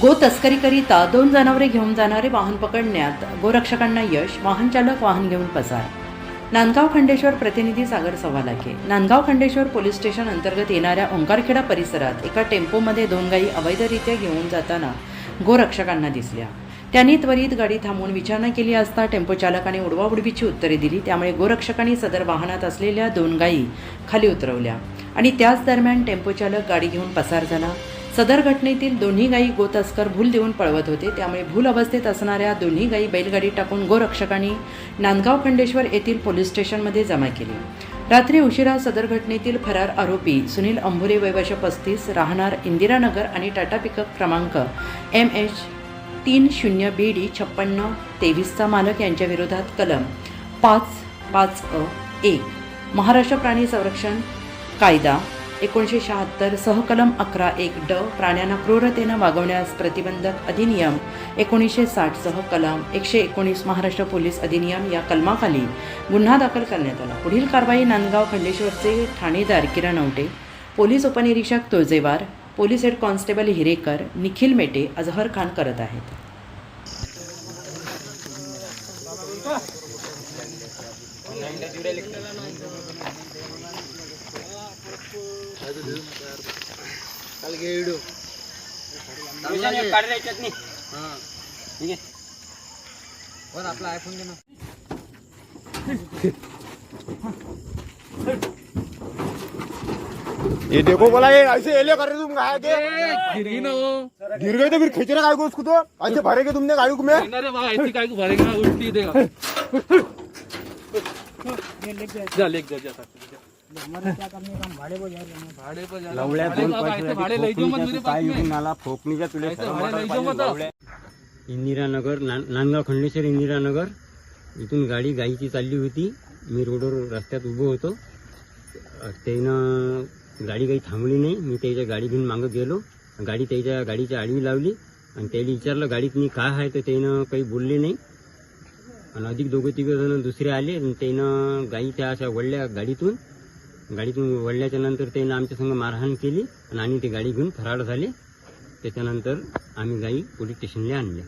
गो तस्करीकरिता दोन जनावरे घेऊन जाणारे वाहन पकडण्यात गोरक्षकांना यश वाहन चालक वाहन घेऊन पसार. नांदगाव खंडेश्वर प्रतिनिधी सागर सव्वालाखे नांदगाव खंडेश्वर पोलीस स्टेशन अंतर्गत येणाऱ्या ओंकारखेडा परिसरात एका टेम्पोमध्ये दोन गायी अवैधरित्या घेऊन जाताना गोरक्षकांना दिसल्या. त्यांनी त्वरित गाडी थांबवून विचारणा केली असता टेम्पो चालकाने उडवाउडवीची उत्तरे दिली. त्यामुळे गोरक्षकांनी सदर वाहनात असलेल्या दोन गायी खाली उतरवल्या आणि त्याच दरम्यान टेम्पो चालक गाडी घेऊन पसार झाला. सदर घटनेतील दोन्ही गायी गोतस्कर भूल देऊन पळवत होते. त्यामुळे भूल अवस्थेत असणाऱ्या दोन्ही गायी बैलगाडी टाकून गोरक्षकांनी नांदगाव खंडेश्वर येथील पोलीस स्टेशनमध्ये जमा केली. रात्री उशिरा सदर घटनेतील फरार आरोपी सुनील अंभुरे वैवश पस्तीस राहणार इंदिरानगर आणि टाटा पिकअप क्रमांक एम एच तीन शून्य बी डी छप्पन्न तेवीसचा मालक यांच्या विरोधात कलम पाच पाच अ एक. महाराष्ट्र प्राणी संरक्षण कायदा एकोणीसशे शहात्तर सहकलम अकरा एक ड प्राण्यांना क्रूरतेनं वागवण्यास प्रतिबंधक अधिनियम एकोणीसशे साठ सह कलम एकशे एकोणीस महाराष्ट्र पोलीस अधिनियम या कलमाखाली गुन्हा दाखल करण्यात आला. पुढील कारवाई नांदगाव खंडेश्वरचे ठाणेदार किरण औटे पोलीस उपनिरीक्षक Tuljewar police head constable Hirekar Nikhil Mete Azhar Khan करत आहेत. ये देखो बोला ये ऐसे एले कर रहे तुम गाय के। गिर गए तो फिर खींच रहे गाय को उसको तो। ऐसे भरेगे तुमने गाय को में। अरे वाह ऐसी काय को भरेंगे ना उल्टी देगा। जा लेक जा जा। इंदिरानगर नांदगाव खंडेश्वर इंदिरानगर इथून गाडी गाईची चालली होती. मी रोडवर रस्त्यात उभं होतो. त्यानं गाडी काही थांबली नाही. मी त्याच्या गाडी घेऊन मागं गेलो. गाडी त्याच्या गाडीच्या आडवी लावली आणि त्याला विचारलं गाडीत मी काय आहे? तर त्यानं काही बोलले नाही. आणि अधिक दोघं तिघं जण दुसरे आले आणि त्यानं गाई त्या अशा वळल्या गाडीतून गाडीतून वळल्याच्या नंतर त्यानं आमच्यासंग मारहाण केली आणि आम्ही ती गाडी घेऊन फरार झाले. त्याच्यानंतर आम्ही गाई पोलीस स्टेशनला आणल्या.